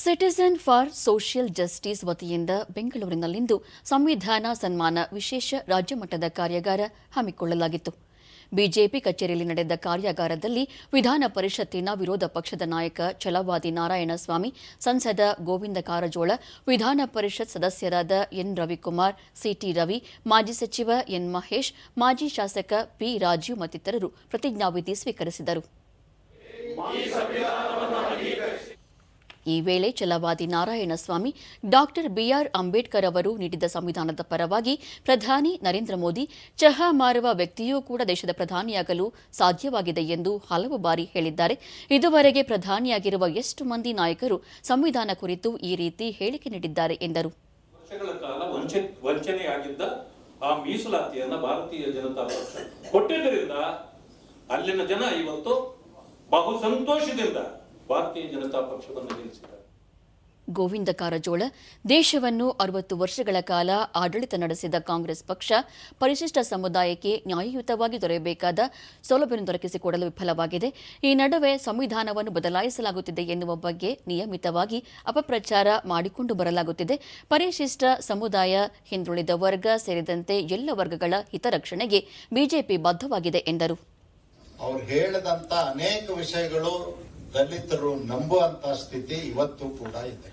Citizen for social justice ವತಿಯಿಂದ ಬೆಂಗಳೂರಿನಲ್ಲಿಂದು ಸಂವಿಧಾನ ಸನ್ಮಾನ ವಿಶೇಷ ರಾಜ್ಯಮಟ್ಟದ ಕಾರ್ಯಾಗಾರ ಹಮ್ಮಿಕೊಳ್ಳಲಾಗಿತ್ತು. ಬಿಜೆಪಿ ಕಚೇರಿಯಲ್ಲಿ ನಡೆದ ಕಾರ್ಯಾಗಾರದಲ್ಲಿ ವಿಧಾನ ಪರಿಷತ್ತಿನ ವಿರೋಧ ಪಕ್ಷದ ನಾಯಕ ಚಲವಾದಿ ನಾರಾಯಣಸ್ವಾಮಿ, ಸಂಸದ ಗೋವಿಂದ ಕಾರಜೋಳ, ವಿಧಾನ ಪರಿಷತ್ ಸದಸ್ಯರಾದ ಎನ್ ರವಿಕುಮಾರ್, ಸಿಟಿ ರವಿ, ಮಾಜಿ ಸಚಿವ ಎನ್ ಮಹೇಶ್, ಮಾಜಿ ಶಾಸಕ ಪಿ ರಾಜೀವ್ ಮತ್ತಿತರರು ಪ್ರತಿಜ್ಞಾವಿಧಿ ಸ್ವೀಕರಿಸಿದರು. ಈ ವೇಳೆ ಛಲವಾದಿ ನಾರಾಯಣಸ್ವಾಮಿ, ಡಾಕ್ಟರ್ ಬಿಆರ್ ಅಂಬೇಡ್ಕರ್ ಅವರು ನೀಡಿದ ಸಂವಿಧಾನದ ಪರವಾಗಿ ಪ್ರಧಾನಿ ನರೇಂದ್ರ ಮೋದಿ ಚಹಾ ಮಾರುವ ವ್ಯಕ್ತಿಯೂ ಕೂಡ ದೇಶದ ಪ್ರಧಾನಿಯಾಗಲು ಸಾಧ್ಯವಾಗಿದೆ ಎಂದು ಹಲವು ಬಾರಿ ಹೇಳಿದ್ದಾರೆ. ಇದುವರೆಗೆ ಪ್ರಧಾನಿಯಾಗಿರುವ ಎಷ್ಟು ಮಂದಿ ನಾಯಕರು ಸಂವಿಧಾನ ಕುರಿತು ಈ ರೀತಿ ಹೇಳಿಕೆ ನೀಡಿದ್ದಾರೆ ಎಂದರು. ಆ ಮೀಸಲಾತಿಯನ್ನ ಭಾರತೀಯ ಜನತಾ ಪಕ್ಷ ಕೊಟ್ಟಿದ್ದರಿಂದ ಅಲ್ಲಿನ ಜನ ಇವತ್ತು ಬಹು ಸಂತೋಷದಿಂದ ಭಾರತೀಯ ಜನತಾ ಪಕ್ಷವನ್ನು ಗೆಲ್ಲಿಸಿದ್ದಾರೆ ಗೋವಿಂದ ಕಾರಜೋಳ ದೇಶವನ್ನು ಅರವತ್ತು ವರ್ಷಗಳ ಕಾಲ ಆಡಳಿತ ನಡೆಸಿದ ಕಾಂಗ್ರೆಸ್ ಪಕ್ಷ ಪರಿಶಿಷ್ಟ ಸಮುದಾಯಕ್ಕೆ ನ್ಯಾಯಯುತವಾಗಿ ದೊರೆಯಬೇಕಾದ ಸೌಲಭ್ಯವನ್ನು ದೊರಕಿಸಿಕೊಡಲು ವಿಫಲವಾಗಿದೆ. ಈ ನಡುವೆ ಸಂವಿಧಾನವನ್ನು ಬದಲಾಯಿಸಲಾಗುತ್ತಿದೆ ಎನ್ನುವ ಬಗ್ಗೆ ನಿಯಮಿತವಾಗಿ ಅಪಪ್ರಚಾರ ಮಾಡಿಕೊಂಡು ಬರಲಾಗುತ್ತಿದೆ. ಪರಿಶಿಷ್ಟ ಸಮುದಾಯ ಹಿಂದುಳಿದ ವರ್ಗ ಸೇರಿದಂತೆ ಎಲ್ಲ ವರ್ಗಗಳ ಹಿತರಕ್ಷಣೆಗೆ ಬಿಜೆಪಿ ಬದ್ಧವಾಗಿದೆ ಎಂದರು. ದಲಿತರು ನಂಬುವಂತ ಸ್ಥಿತಿ ಇವತ್ತು ಕೂಡ ಇದೆ.